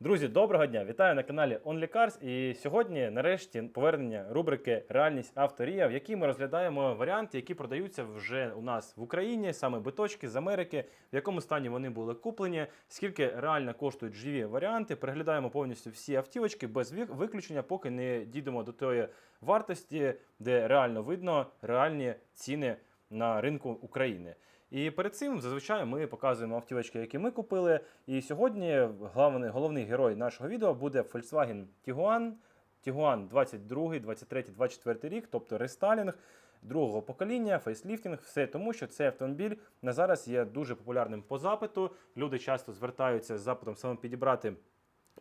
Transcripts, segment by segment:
Друзі, доброго дня! Вітаю на каналі OnlyCars. І сьогодні, нарешті, повернення рубрики Реальність авторія, в якій ми розглядаємо варіанти, які продаються вже у нас в Україні, саме биточки з Америки, в якому стані вони були куплені, скільки реально коштують живі варіанти. Переглядаємо повністю всі автівочки без вик- виключення, поки не дійдемо до тої вартості, де реально видно реальні ціни на ринку України. І перед цим зазвичай ми показуємо автівочки, які ми купили. І сьогодні головний, головний герой нашого відео буде Volkswagen Tiguan. Tiguan 22, 23, 24 рік, тобто рестайлінг другого покоління, фейсліфтинг, все тому, що цей автомобіль на зараз є дуже популярним по запиту. Люди часто звертаються з запитом саме підібрати.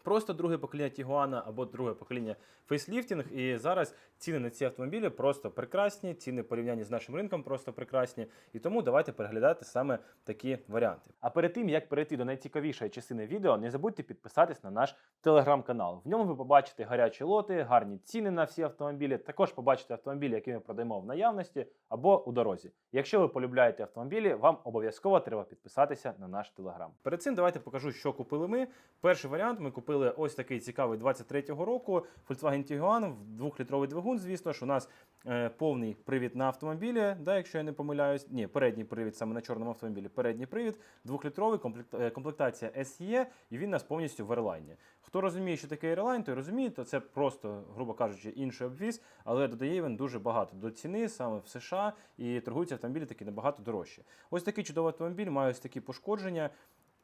Просто друге покоління Тігуана або друге покоління фейсліфтинг. І зараз ціни на ці автомобілі просто прекрасні, ціни в порівнянні з нашим ринком просто прекрасні. І тому давайте переглядати саме такі варіанти. А перед тим як перейти до найцікавішої частини відео, не забудьте підписатись на наш телеграм-канал. В ньому ви побачите гарячі лоти, гарні ціни на всі автомобілі. Також побачите автомобілі, які ми продаємо в наявності або у дорозі. Якщо ви полюбляєте автомобілі, вам обов'язково треба підписатися на наш телеграм. Перед цим давайте покажу, що купили ми. Перший варіант ми купили ось такий цікавий 23-го року Volkswagen Tiguan, двохлітровий двигун. Звісно ж, у нас е, повний привід на автомобілі, да, якщо я не помиляюсь. Ні, передній привід саме на чорному автомобілі. Передній привід, двохлітровий, е, комплектація SE, і він у нас повністю в Airline. Хто розуміє, що таке Airline, той розуміє, то це просто, грубо кажучи, інший обвіз, але додає він дуже багато до ціни саме в США, і торгуються автомобілі такі набагато дорожче. Ось такий чудовий автомобіль, має ось такі пошкодження.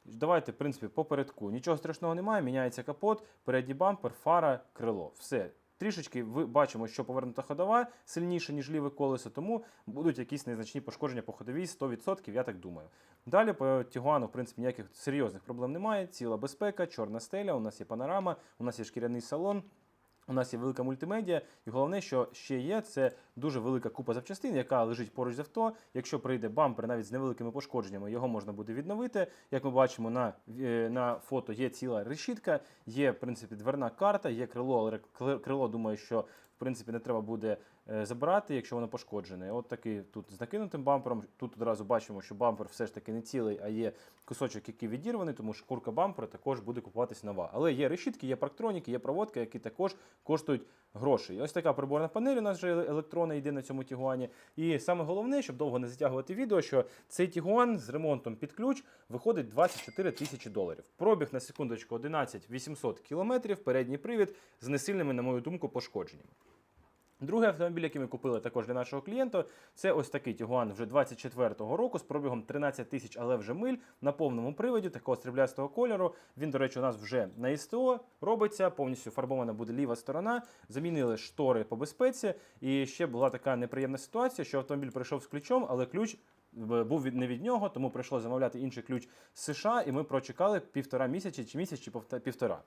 Давайте, в принципі, попередку. Нічого страшного немає, міняється капот, передній бампер, фара, крило. Все. Трішечки ви бачимо, що повернута ходова сильніше, ніж ліве колесо, тому будуть якісь незначні пошкодження по ходовій 100%, я так думаю. Далі по Тігуану, в принципі, ніяких серйозних проблем немає. Ціла безпека, чорна стеля, у нас є панорама, у нас є шкіряний салон. У нас є велика мультимедіа, і головне, що ще є, це дуже велика купа запчастин, яка лежить поруч з авто. Якщо прийде бампер навіть з невеликими пошкодженнями, його можна буде відновити. Як ми бачимо на, е, на фото, є ціла решітка, є в принципі дверна карта, є крило, але крило, думаю, що в принципі не треба буде забирати, якщо воно пошкоджене. От такий тут з накинутим бампером. Тут одразу бачимо, що бампер все ж таки не цілий, а є кусочок, який відірваний, тому шкурка бампера також буде купуватись нова. Але є решітки, є парктроніки, є проводки, які також коштують грошей. Ось така приборна панель у нас вже електронна йде на цьому тігуані. І саме головне, щоб довго не затягувати відео, що цей тігуан з ремонтом під ключ виходить 24 тисячі доларів. Пробіг на секундочку 11 800 кілометрів, передній привід з несильними, на мою думку, пошкодженнями. Другий автомобіль, який ми купили також для нашого клієнта, це ось такий Тігуан вже 24-го року з пробігом 13 тисяч, але вже миль на повному приводі, такого стріблястого кольору. Він, до речі, у нас вже на СТО робиться, повністю фарбована буде ліва сторона. Замінили штори по безпеці. І ще була така неприємна ситуація, що автомобіль прийшов з ключом, але ключ. е, Був від не від нього, тому прийшло замовляти інший ключ з США, і ми прочекали півтора місяці, чи місяць, чи півтора.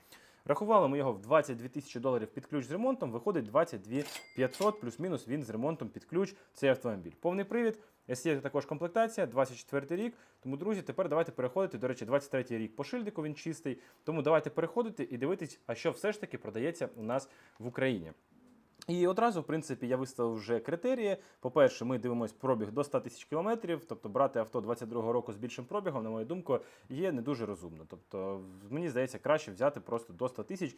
Рахували ми його в 22 тисячі доларів під ключ з ремонтом, виходить 22 500 плюс-мінус він з ремонтом під ключ цей автомобіль. Повний привід, SE також комплектація, 24 рік. Тому, друзі, тепер давайте переходити. До речі, 23 рік по шильдику він чистий. Тому давайте переходити і дивитись, а що все ж таки продається у нас в Україні. І одразу, в принципі, я виставив вже критерії. По-перше, ми дивимося пробіг до 100 тисяч кілометрів, тобто брати авто 22-го року з більшим пробігом, на мою думку, є не дуже розумно. Тобто, мені здається, краще взяти просто до 100 тисяч.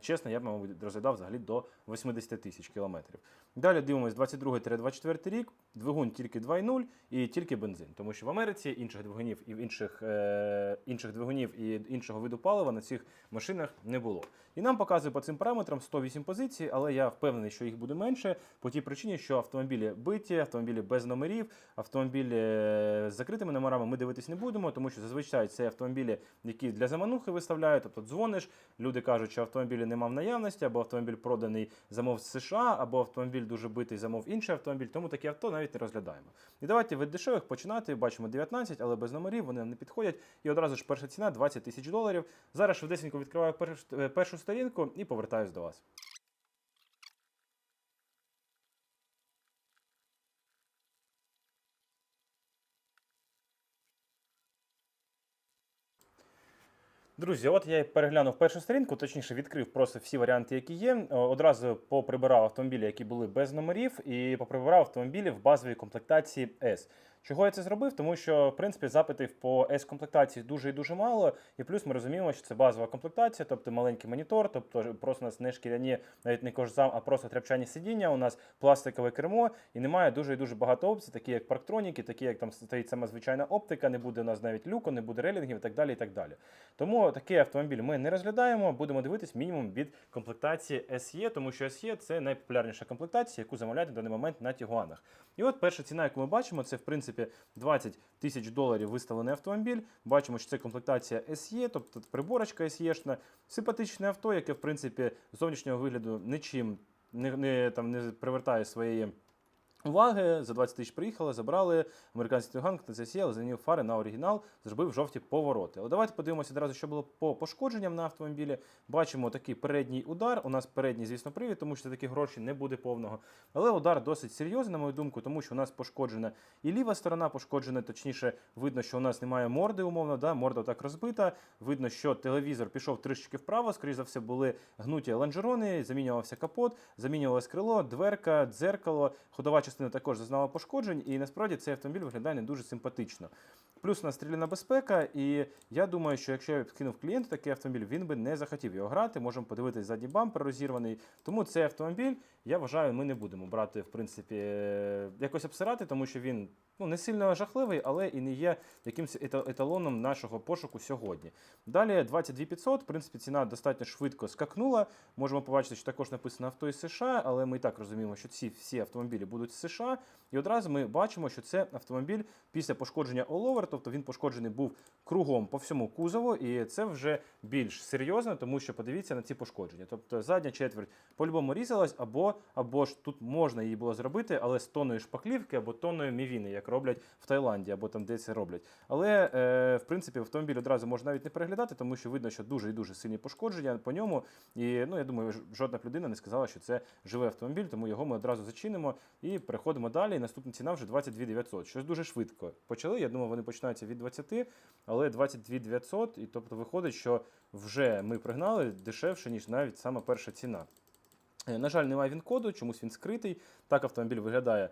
Чесно, я б, мабуть, розглядав взагалі до 80 тисяч кілометрів. Далі дивимося 22-24 рік, двигун тільки 2.0 і тільки бензин. Тому що в Америці інших двигунів і інших, е, інших двигунів і іншого виду палива на цих машинах не було. І нам показує по цим параметрам 108 позицій, але я впевнений, що їх буде менше по тій причині, що автомобілі биті, автомобілі без номерів, автомобілі е, з закритими номерами ми дивитись не будемо, тому що зазвичай це автомобілі, які для заманухи виставляють. Тобто дзвониш, люди кажуть, що автомобілі нема в наявності, або автомобіль проданий замов з США, або автомобіль дуже битий замов інший автомобіль. Тому такі авто навіть не розглядаємо. І давайте від дешевих починати. Бачимо 19, але без номерів вони не підходять. І одразу ж перша ціна 20 тисяч доларів. Зараз швидесенько відкриваю е, першу сторінку і повертаюсь до вас. Друзі, от я переглянув першу сторінку, точніше відкрив просто всі варіанти, які є. Одразу поприбирав автомобілі, які були без номерів, і поприбирав автомобілі в базовій комплектації S. Чого я це зробив? Тому що в принципі запитів по S-комплектації дуже і дуже мало. І плюс ми розуміємо, що це базова комплектація, тобто маленький монітор, тобто просто у нас не шкіряні, навіть не кожзам, а просто тряпчані сидіння. У нас пластикове кермо, і немає дуже і дуже багато опцій, такі як парктроніки, такі як там стоїть сама звичайна оптика, не буде у нас навіть люку, не буде релінгів і так далі. і так далі. Тому такий автомобіль ми не розглядаємо, будемо дивитись мінімум від комплектації SE, тому що SE це найпопулярніша комплектація, яку замовляють на даний момент на Тігуанах. І от перша ціна, яку ми бачимо, це в принципі 20 тисяч доларів виставлений автомобіль. Бачимо, що це комплектація SE, тобто приборочка SE-шна, симпатичне авто, яке в принципі зовнішнього вигляду нічим не, не, там, не привертає своєї. Уваги за 20 тисяч приїхали, забрали американський Туганг на засіяли, замінив фари на оригінал, зробив жовті повороти. Але давайте подивимося одразу, що було по пошкодженням на автомобілі. Бачимо такий передній удар. У нас передній, звісно, привід, тому що такі гроші не буде повного. Але удар досить серйозний, на мою думку, тому що у нас пошкоджена і ліва сторона пошкоджена, точніше, видно, що у нас немає морди, умовно, да? морда так розбита. Видно, що телевізор пішов трішки вправо, скоріш за все, були гнуті лонжерони, замінювався капот, замінювалось крило, дверка, дзеркало, ходова частина також зазнала пошкоджень, і насправді цей автомобіль виглядає не дуже симпатично. Плюс у нас стріляна безпека, і я думаю, що якщо я б скинув клієнту такий автомобіль, він би не захотів його грати. Можемо подивитись задній бампер розірваний. Тому цей автомобіль, я вважаю, ми не будемо брати, в принципі, е, якось обсирати, тому що він ну, не сильно жахливий, але і не є якимось еталоном нашого пошуку сьогодні. Далі 22 500, в принципі, ціна достатньо швидко скакнула. Можемо побачити, що також написано авто із США, але ми і так розуміємо, що ці всі автомобілі будуть США. І одразу ми бачимо, що це автомобіль після пошкодження over, тобто він пошкоджений був кругом по всьому кузову, і це вже більш серйозно, тому що подивіться на ці пошкодження. Тобто задня четверть по-любому різалась, або, або ж тут можна її було зробити, але з тонною шпаклівки або тонною мівіни, як роблять в Таїланді, або там де це роблять. Але е, в принципі автомобіль одразу можна навіть не переглядати, тому що видно, що дуже і дуже сильні пошкодження по ньому. І ну я думаю, жодна людина не сказала, що це живий автомобіль, тому його ми одразу зачинимо і переходимо далі. І наступна ціна вже 22 900. Щось дуже швидко почали. Я думаю, вони починаються від 20, але 22 900, і тобто виходить, що вже ми пригнали дешевше, ніж навіть сама перша ціна. Е, На жаль, немає він коду, чомусь він скритий. Так автомобіль виглядає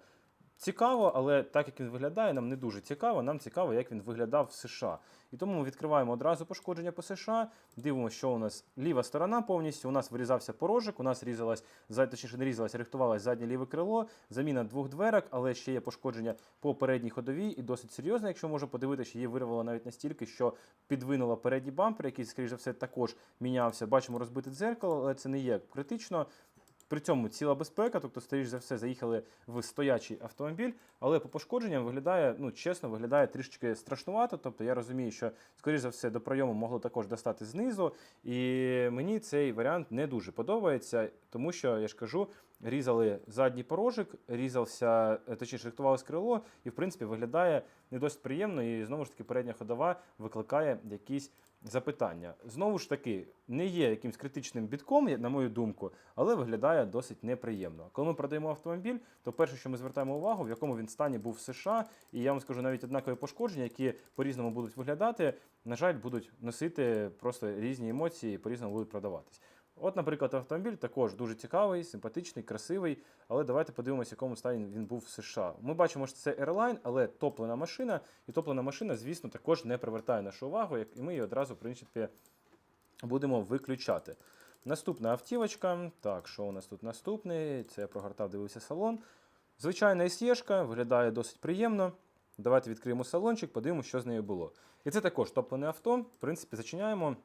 цікаво, але так як він виглядає, нам не дуже цікаво. Нам цікаво, як він виглядав в США. І тому ми відкриваємо одразу пошкодження по США. Дивимося, що у нас ліва сторона повністю. У нас вирізався порожик, у нас різалась, за- точніше не різалась, рихтувалось заднє ліве крило, заміна двох дверок, але ще є пошкодження по передній ходовій і досить серйозне, якщо можу подивитися, її вирвало навіть настільки, що підвинуло передній бампер, який, скоріш за все, також мінявся. Бачимо розбите дзеркало, але це не є критично. При цьому ціла безпека, тобто, скоріш за все, заїхали в стоячий автомобіль, але по пошкодженням виглядає, ну чесно, виглядає трішечки страшнувато. Тобто я розумію, що, скоріш за все, до прийому могло також достати знизу. І мені цей варіант не дуже подобається, тому що я ж кажу, різали задній порожик, різався, е, точніше, рихтувалось крило, і в принципі виглядає не досить приємно. І знову ж таки, передня ходова викликає якісь запитання. Знову ж таки, не є якимсь критичним бітком, на мою думку, але виглядає досить неприємно. Коли ми продаємо автомобіль, то перше, що ми звертаємо увагу, в якому він стані був в США, і я вам скажу навіть однакові пошкодження, які по-різному будуть виглядати, на жаль, будуть носити просто різні емоції і по-різному будуть продаватись. От, наприклад, автомобіль також дуже цікавий, симпатичний, красивий. Але давайте подивимося, в якому стані він був в США. Ми бачимо, що це Airline, але топлена машина. І топлена машина, звісно, також не привертає нашу увагу, і ми її одразу, в принципі, будемо виключати. Наступна автівочка. Так, що у нас тут наступний? Це я прогортав, дивився салон. Звичайна SE-шка, виглядає досить приємно. Давайте відкриємо салончик, подивимося, що з нею було. І це також топлене авто. В принципі, зачиняємо.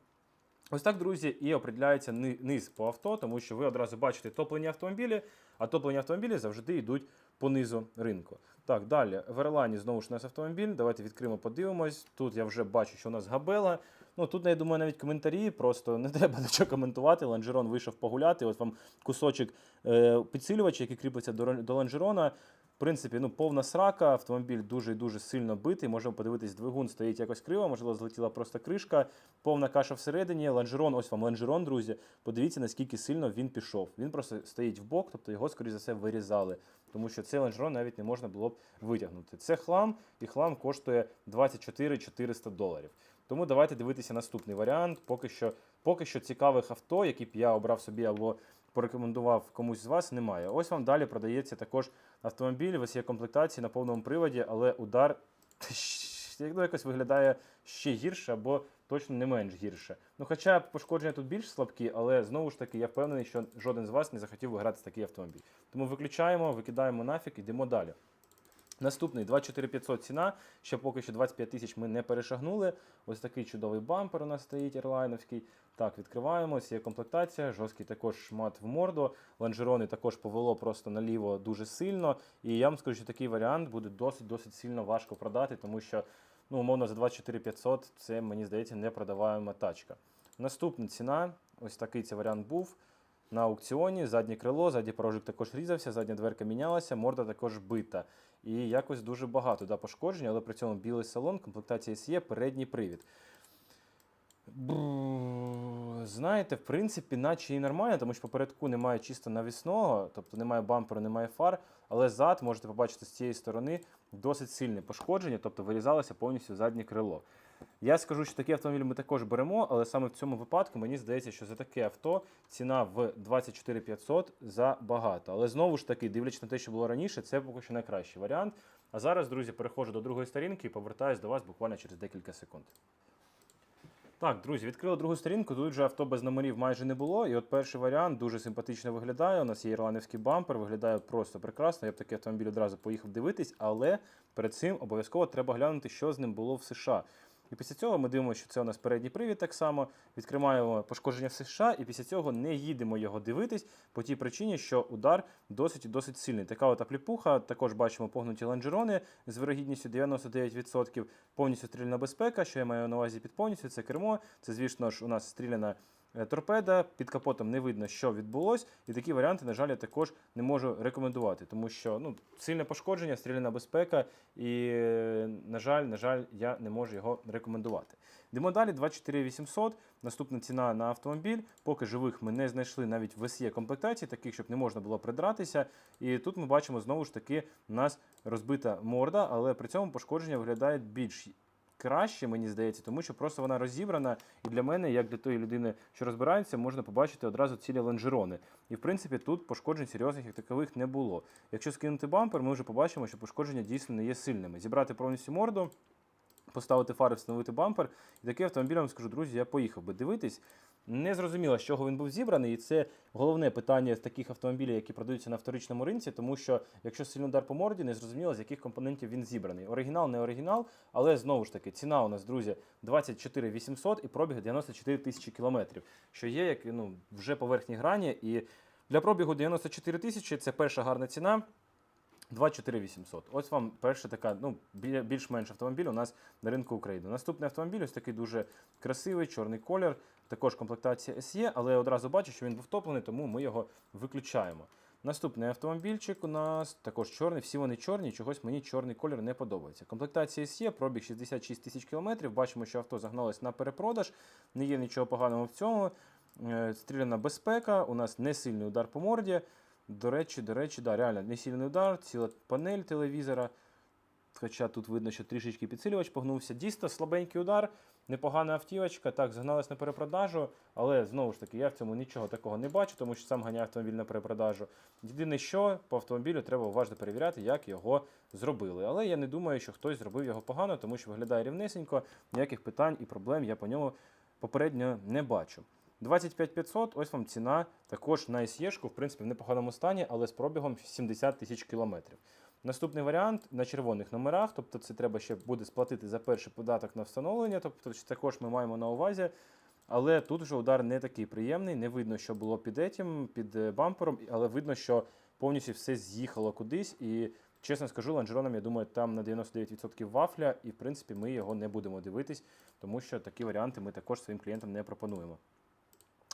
Ось так, друзі, і определяється низ по авто, тому що ви одразу бачите топлені автомобілі, а топлені автомобілі завжди йдуть по низу ринку. Так, далі. В Ерлані знову ж у нас автомобіль. Давайте відкриємо, подивимось. Тут я вже бачу, що у нас габела. Ну тут, я думаю, навіть коментарі, просто не треба нічого коментувати. Ланжерон вийшов погуляти. От вам кусочок е, підсилювача, який кріпиться до, рон- до ланжерона. Принципі, ну повна срака, автомобіль дуже і дуже сильно битий. Можемо подивитись, двигун стоїть якось криво, можливо, злетіла просто кришка, повна каша всередині. Ланжерон, ось вам ланжерон, друзі. Подивіться, наскільки сильно він пішов. Він просто стоїть в бок, тобто його, скоріш за все, вирізали. Тому що цей ланжерон навіть не можна було б витягнути. Це хлам, і хлам коштує 24 400 доларів. Тому давайте дивитися наступний варіант. Поки що, поки що цікавих авто, які б я обрав собі або порекомендував комусь з вас, немає. Ось вам далі продається також автомобіль, ось є комплектації на повному приводі, але удар ну, якось виглядає ще гірше або точно не менш гірше. Ну, хоча пошкодження тут більш слабкі, але знову ж таки я впевнений, що жоден з вас не захотів виграти такий автомобіль. Тому виключаємо, викидаємо нафік, йдемо далі. Наступний 24500 ціна. Ще поки що 25 тисяч ми не перешагнули. Ось такий чудовий бампер у нас стоїть ерлайновський. Так, відкриваємо. Є комплектація, жорсткий також шмат в морду. Лонжерони також повело просто наліво дуже сильно. І я вам скажу, що такий варіант буде досить досить сильно важко продати, тому що, ну, умовно, за 24500 це, мені здається, не продаваема тачка. Наступна ціна, ось такий цей варіант був. На аукціоні заднє крило, задній порожик також різався, задня дверка мінялася, морда також бита. І якось дуже багато да, пошкоджень, але при цьому білий салон, комплектація SE, передній привід. Знаєте, в принципі, наче і нормально, тому що попередку немає чисто навісного, тобто немає бамперу, немає фар, але зад можете побачити з цієї сторони досить сильне пошкодження, тобто вирізалося повністю заднє крило. Я скажу, що такі автомобілі ми також беремо, але саме в цьому випадку мені здається, що за таке авто ціна в 24 500 забагато. Але знову ж таки, дивлячись на те, що було раніше, це поки що найкращий варіант. А зараз, друзі, переходжу до другої сторінки і повертаюсь до вас буквально через декілька секунд. Так, друзі, відкрили другу сторінку. Тут вже авто без номерів майже не було. І от перший варіант дуже симпатично виглядає. У нас є ірландський бампер, виглядає просто прекрасно. Я б такий автомобіль одразу поїхав дивитись, але перед цим обов'язково треба глянути, що з ним було в США. І після цього ми дивимося, що це у нас передній привід так само. Відкриваємо пошкодження в США, і після цього не їдемо його дивитись по тій причині, що удар досить і досить сильний. Така от апліпуха, також бачимо погнуті лонжерони з вирогідністю 99%, повністю стрільна безпека. Що я маю на увазі під повністю, це кермо, це, звісно ж, у нас стріляна торпеда. Під капотом не видно, що відбулось, і такі варіанти, на жаль, я також не можу рекомендувати, тому що ну, сильне пошкодження, стріляна безпека, і, е, на жаль, на жаль, я не можу його рекомендувати. Йдемо далі 24800. Наступна ціна на автомобіль. Поки живих ми не знайшли навіть в SE комплектації, таких, щоб не можна було придратися. І тут ми бачимо знову ж таки у нас розбита морда, але при цьому пошкодження виглядає більш краще, мені здається, тому що просто вона розібрана. І для мене, як для тої людини, що розбирається, можна побачити одразу цілі лонжерони. І в принципі тут пошкоджень серйозних як такових не було. Якщо скинути бампер, ми вже побачимо, що пошкодження дійсно не є сильними. Зібрати повністю морду. Поставити фари, встановити бампер. І такий автомобіль, вам скажу, друзі, я поїхав би дивитись. Не зрозуміло, з чого він був зібраний, і це головне питання з таких автомобілів, які продаються на вторичному ринці, тому що якщо сильний удар по морді, не зрозуміло, з яких компонентів він зібраний. Оригінал, не оригінал, але знову ж таки, ціна у нас, друзі, 24 800 і пробіг 94 тисячі кілометрів, що є як ну, вже по верхній грані. І для пробігу 94 тисячі це перша гарна ціна. 24800. Ось вам перша така, ну, більш-менш автомобіль у нас на ринку України. Наступний автомобіль ось такий дуже красивий, чорний колір, також комплектація SE, але я одразу бачу, що він був топлений, тому ми його виключаємо. Наступний автомобільчик у нас також чорний, всі вони чорні, чогось мені чорний колір не подобається. Комплектація SE, пробіг 66 тисяч кілометрів. Бачимо, що авто загналось на перепродаж, не є нічого поганого в цьому. Е, Стріляна безпека, у нас не сильний удар по морді. До речі, до речі, да, реально не сильний удар, ціла панель телевізора. Хоча тут видно, що трішечки підсилювач погнувся. Дійсно, слабенький удар, непогана автівочка. Так, загналась на перепродажу, але знову ж таки, я в цьому нічого такого не бачу, тому що сам ганяю автомобіль на перепродажу. Єдине, що по автомобілю треба уважно перевіряти, як його зробили. Але я не думаю, що хтось зробив його погано, тому що виглядає рівнесенько, ніяких питань і проблем я по ньому попередньо не бачу. 25 500, ось вам ціна також на SE, в принципі, в непоганому стані, але з пробігом 70 тисяч кілометрів. Наступний варіант на червоних номерах, тобто це треба ще буде сплатити за перший податок на встановлення, тобто також ми маємо на увазі. Але тут вже удар не такий приємний, не видно, що було під етім, під е, бампером, але видно, що повністю все з'їхало кудись. І чесно скажу, лонжероном, я думаю, там на 99% вафля, і в принципі ми його не будемо дивитись, тому що такі варіанти ми також своїм клієнтам не пропонуємо.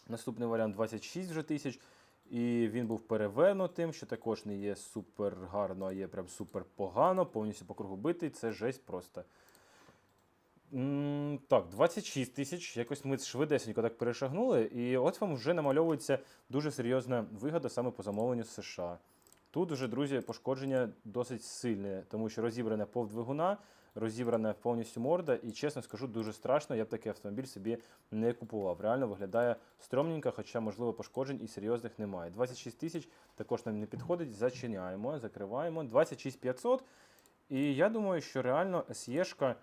Наступний варіант 26 вже тисяч. І він був перевернутим, що також не є супер гарно, а є прям супер погано, повністю по кругу битий. Це жесть просто. М, Так, 26 тисяч. Якось ми швидесенько так перешагнули. І от вам вже намальовується дуже серйозна вигода саме по замовленню з США. Тут вже, друзі, пошкодження досить сильне, тому що розібране повдвигуна, розібрана повністю морда, і чесно скажу, дуже страшно. Я б такий автомобіль собі не купував. Реально виглядає стромненько, хоча, можливо, пошкоджень і серйозних немає. 26 тисяч також нам не підходить. Зачиняємо, закриваємо. 26 500. І я думаю, що реально SE-шка,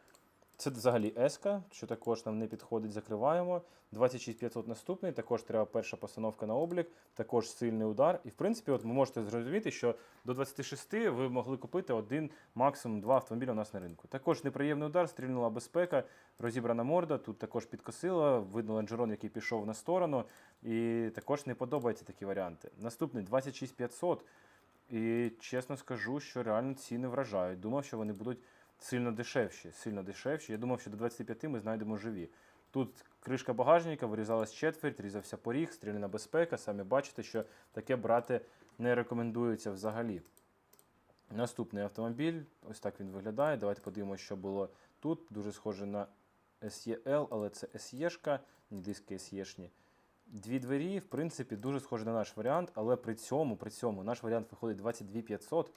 це взагалі S, що також нам не підходить, закриваємо. 26500 наступний, також треба перша постановка на облік, також сильний удар. І в принципі, от ви можете зрозуміти, що до 26 ви могли купити один, максимум два автомобілі у нас на ринку. Також неприємний удар, стрільнула безпека, розібрана морда, тут також підкосила, видно лонжерон, який пішов на сторону. І також не подобаються такі варіанти. Наступний 26500. І чесно скажу, що реально ціни вражають. Думав, що вони будуть сильно дешевші. Сильно дешевші. Я думав, що до 25 ми знайдемо живі. Тут кришка багажника, вирізалась четверть, різався поріг, стріляна безпека. Самі бачите, що таке брати не рекомендується взагалі. Наступний автомобіль, ось так він виглядає. Давайте подивимося, що було тут. Дуже схоже на SEL, але це SE-шка, не диски SE-шні. Дві двері, в принципі, дуже схоже на наш варіант, але при цьому, при цьому наш варіант виходить 22 500,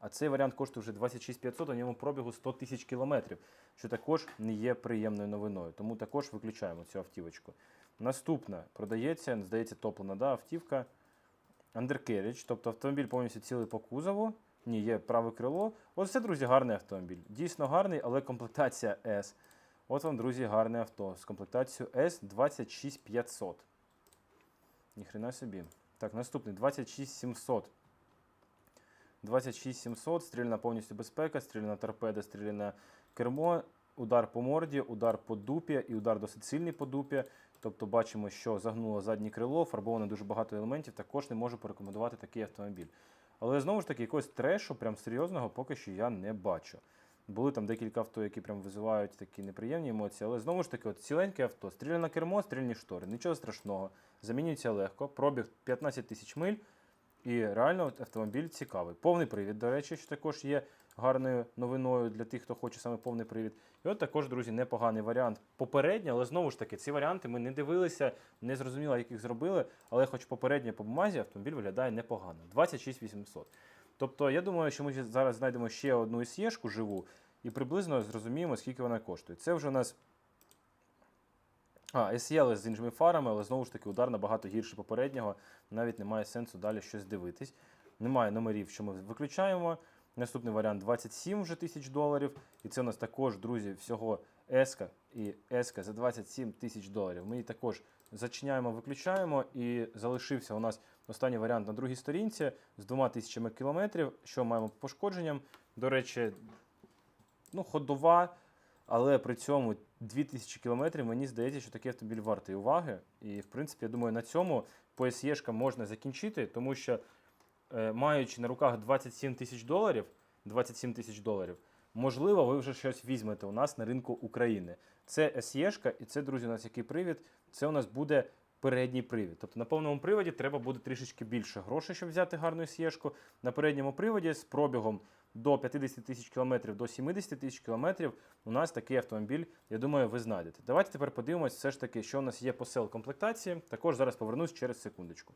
а цей варіант коштує вже 26 500, у ньому пробігу 100 тисяч кілометрів, що також не є приємною новиною. Тому також виключаємо цю автівочку. Наступна продається, здається, топлена да, автівка Undercarriage, тобто автомобіль повністю цілий по кузову. Ні, є праве крило. Ось це, друзі, гарний автомобіль. Дійсно гарний, але комплектація S. От вам, друзі, гарне авто з комплектацією S26500. Ніхрена собі. Так, наступний 26700. 26700, стріляна повністю безпека, стріляна торпеда, стріляна кермо, удар по морді, удар по дупі і удар досить сильний по дупі. Тобто бачимо, що загнуло заднє крило, фарбовано дуже багато елементів. Також не можу порекомендувати такий автомобіль. Але знову ж таки, якогось трешу, прям серйозного, поки що я не бачу. Були там декілька авто, які прям визивають такі неприємні емоції, але знову ж таки, от ціленьке авто, стріляне кермо, стрільні штори, нічого страшного. Замінюється легко, пробіг 15 тисяч миль, і реально автомобіль цікавий. Повний привід, до речі, що також є гарною новиною для тих, хто хоче саме повний привід. І от також, друзі, непоганий варіант. Попередньо, але знову ж таки, ці варіанти ми не дивилися, не зрозуміло, як їх зробили, але хоч попередньо по бумазі автомобіль виглядає непогано. 26 800. Тобто, я думаю, що ми зараз знайдемо ще одну SE-шку живу і приблизно зрозуміємо, скільки вона коштує. Це вже у нас. А, SEL з іншими фарами, але знову ж таки удар набагато гірше попереднього. Навіть немає сенсу далі щось дивитись. Немає номерів, що ми виключаємо. Наступний варіант 27 вже тисяч доларів. І це у нас також, друзі, всього S і S за 27 тисяч доларів. Ми її також зачиняємо, виключаємо. І залишився у нас останній варіант на другій сторінці з двома тисячами кілометрів. Що маємо по пошкодженням? До речі, ну, ходова, але при цьому 2000 кілометрів, мені здається, що такий автомобіль вартий уваги. І, в принципі, я думаю, на цьому по SE можна закінчити, тому що, е, маючи на руках 27 тисяч доларів, 27 тисяч доларів, можливо, ви вже щось візьмете у нас на ринку України. Це SE, і це, друзі, у нас який привід? Це у нас буде передній привід. Тобто на повному приводі треба буде трішечки більше грошей, щоб взяти гарну SE. На передньому приводі з пробігом до 50 тисяч кілометрів, до 70 тисяч кілометрів у нас такий автомобіль, я думаю, ви знайдете. Давайте тепер подивимось, все ж таки, що у нас є по сел комплектації. Також зараз повернусь через секундочку.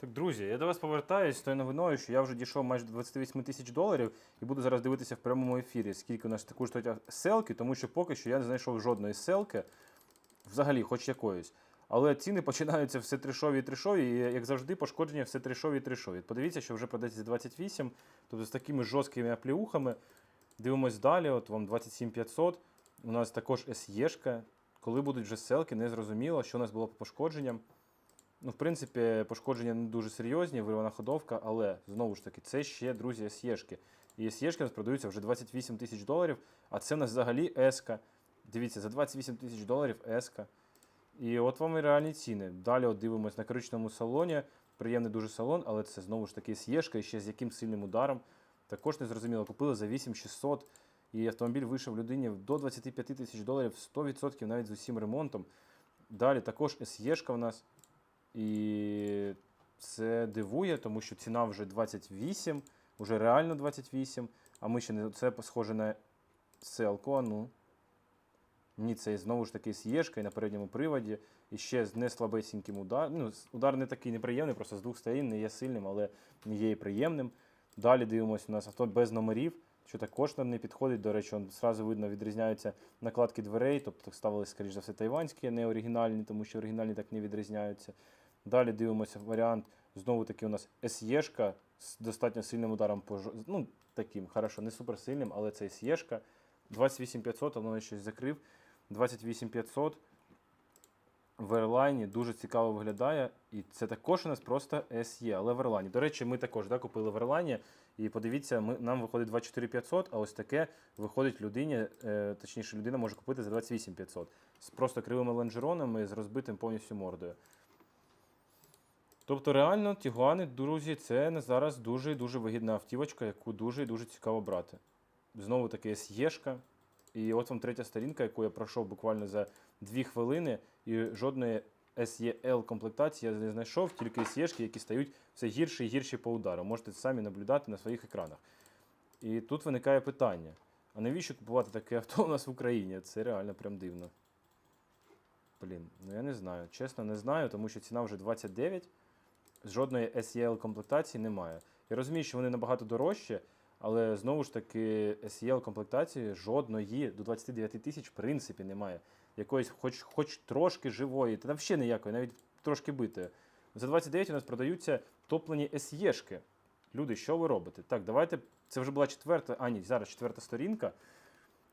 Так, друзі, я до вас повертаюсь з тою новиною, що я вже дійшов майже до 28 тисяч доларів і буду зараз дивитися в прямому ефірі, скільки у нас таку стоять селки, тому що поки що я не знайшов жодної селки, взагалі, хоч якоїсь. Але ціни починаються все трешові і трешові, і як завжди, пошкодження все трешові і трешові. Подивіться, що вже продається 28, тобто з такими жорсткими апліухами. Дивимось далі, от вам 27500. У нас також SE-шка. Коли будуть вже селки, не зрозуміло, що у нас було по пошкодженням. Ну, в принципі, пошкодження не дуже серйозні, вирвана ходовка, але знову ж таки, це ще, друзі, SE-шки. І SE-шки у нас продаються вже 28 тисяч доларів, а це у нас взагалі S-ка. Дивіться, за 28 тисяч доларів S-ка. І от вам і реальні ціни. Далі от дивимось на коричневому салоні. Приємний дуже салон, але це знову ж таки сєшка і ще з яким сильним ударом. Також незрозуміло, купили за 8600 і автомобіль вийшов людині до 25 тисяч доларів 100% навіть з усім ремонтом. Далі також SE-шка в нас. І це дивує, тому що ціна вже 28, вже реально 28, а ми ще не це схоже на селко. Ну, Ні, це знову ж таки з єшкою на передньому приводі. І ще з неслабесеньким ударом. Ну, удар не такий неприємний, просто з двох сторін не є сильним, але не є і приємним. Далі дивимося, у нас авто без номерів, що також нам не підходить. До речі, он зразу видно, відрізняються накладки дверей, тобто ставили, скоріш за все, тайванські, а не оригінальні, тому що оригінальні так не відрізняються. Далі дивимося варіант. Знову таки у нас SE-шка з достатньо сильним ударом по ну, таким, хорошо, не суперсильним, але це SE-шка. 28500, воно щось закрив. 28500 в Airline дуже цікаво виглядає. І це також у нас просто SE, але в Airline. До речі, ми також да, купили в Airline. І подивіться, ми, нам виходить 24500, а ось таке виходить людині, е, точніше, людина може купити за 28500. З просто кривими лонжеронами, з розбитим повністю мордою. Тобто, реально, Тігуани, друзі, це на зараз дуже дуже вигідна автівочка, яку дуже дуже цікаво брати. Знову таки SE-шка. І от вам третя сторінка, яку я пройшов буквально за 2 хвилини, і жодної SEL комплектації я не знайшов, тільки SE-шки, які стають все гірше і гірше по удару. Можете самі наблюдати на своїх екранах. І тут виникає питання: а навіщо купувати таке авто у нас в Україні? Це реально прям дивно. Блін, ну я не знаю. Чесно, не знаю, тому що ціна вже 29, жодної SEL комплектації немає. Я розумію, що вони набагато дорожчі, але знову ж таки SEL комплектації жодної до 29 тисяч в принципі немає. Якоїсь хоч, хоч трошки живої, та взагалі ніякої, навіть трошки битої. За 29 у нас продаються топлені SE-шки. Люди, що ви робите? Так, давайте. Це вже була четверта, а ні, зараз четверта сторінка.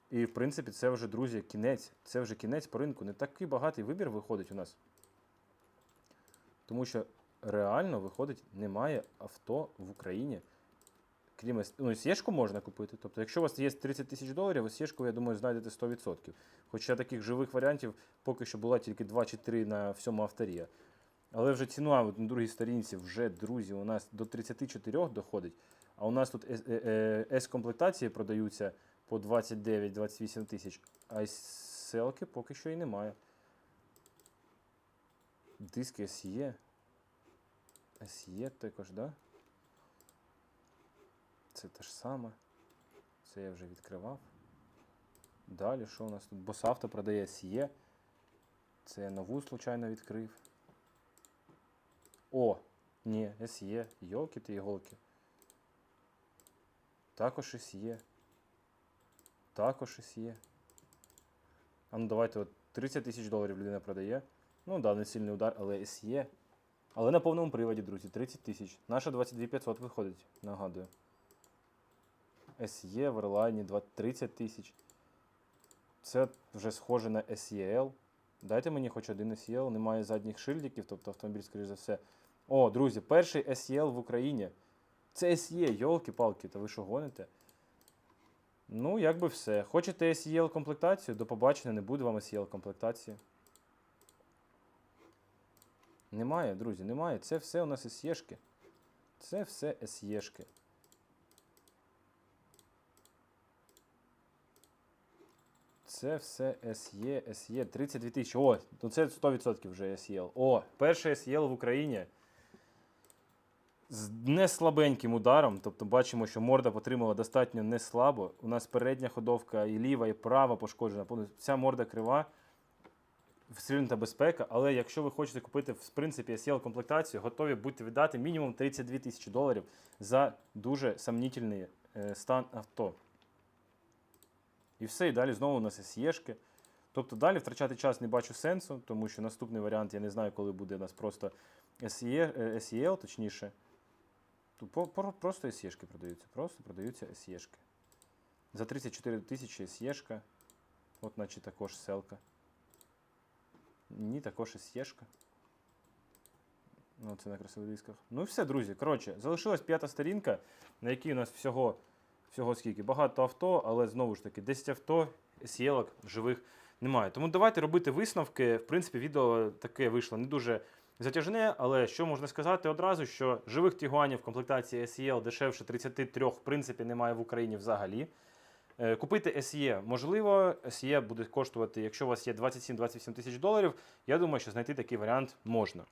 І, в принципі, це вже, друзі, кінець. Це вже кінець по ринку. Не такий багатий вибір виходить у нас. Тому що реально виходить, немає авто в Україні. Крім ну, сєшку можна купити. Тобто, якщо у вас є 30 тисяч доларів, сєшку, я думаю, знайдете 100%. Хоча таких живих варіантів поки що була тільки 2 чи 3 на всьому авторі. Але вже ціна от на другій сторінці вже, друзі, у нас до 34 доходить. А у нас тут С- е, е, С-комплектації продаються по 29-28 тисяч, а селки поки що і немає. Диски SE. SE також, да? Це те ж саме. Це я вже відкривав. Далі, що у нас тут? Босавто продає SE. Це я нову случайно відкрив. О! Ні, SE. Йолки ти іголки. Також SE. Також SE. А ну давайте от 30 тисяч доларів людина продає. Ну да, не сильний удар, але SE. Але на повному приводі, друзі, 30 тисяч. Наша 22500 виходить, нагадую. SE в Airline 2 30 тисяч. Це вже схоже на SEL. Дайте мені хоч один SEL, немає задніх шильдиків, тобто автомобіль, скоріш за все. О, друзі, перший SEL в Україні. Це SE, йолки-палки, та ви що гоните? Ну, як би все. Хочете SEL комплектацію? До побачення, не буде вам SEL комплектації. Немає, друзі, немає. Це все у нас SE-шки. Це все SE-шки. Це все SE, SE, 32 тисячі. О, ну це 100% вже SEL. О, перший SEL в Україні. З неслабеньким ударом, тобто бачимо, що морда потримала достатньо неслабо. У нас передня ходовка і ліва, і права пошкоджена. Вся морда крива, встрільнута безпека. Але якщо ви хочете купити в принципі SEL комплектацію, готові будьте віддати мінімум 32 тисячі доларів за дуже сомнітельний е, стан авто. І все, і далі знову у нас SE-шки. Тобто далі втрачати час не бачу сенсу, тому що наступний варіант я не знаю, коли буде у нас просто SE, е, SEL, точніше. Тут по- по- просто SE-шки продаються. Просто продаються SE-шки. За 34 тисячі SE-шка. От наче також селка. Ні, також SE-шка. Ну, це на красивих дисках. Ну і все, друзі. Коротше, залишилась п'ята сторінка, на якій у нас всього, всього скільки. Багато авто, але знову ж таки, 10 авто, SEL живих немає. Тому давайте робити висновки. В принципі, відео таке вийшло не дуже затяжне, але що можна сказати одразу, що живих тігуанів в комплектації SEL дешевше 33 в принципі немає в Україні взагалі. Е, Купити SE можливо, SE буде коштувати, якщо у вас є 27-28 тисяч доларів, я думаю, що знайти такий варіант можна.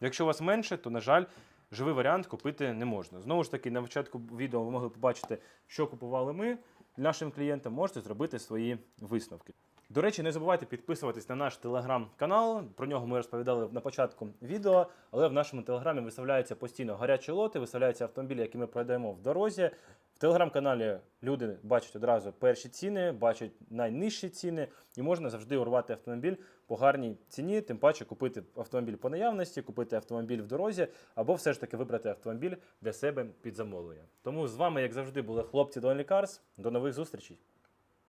Якщо у вас менше, то, на жаль, живий варіант купити не можна. Знову ж таки, на початку відео ви могли побачити, що купували ми. Нашим клієнтам можете зробити свої висновки. До речі, не забувайте підписуватись на наш телеграм-канал. Про нього ми розповідали на початку відео. Але в нашому телеграмі виставляються постійно гарячі лоти, виставляються автомобілі, які ми продаємо в дорозі. В телеграм-каналі люди бачать одразу перші ціни, бачать найнижчі ціни, і можна завжди урвати автомобіль по гарній ціні, тим паче купити автомобіль по наявності, купити автомобіль в дорозі, або все ж таки вибрати автомобіль для себе під замовлення. Тому з вами, як завжди, були хлопці до Only. До нових зустрічей!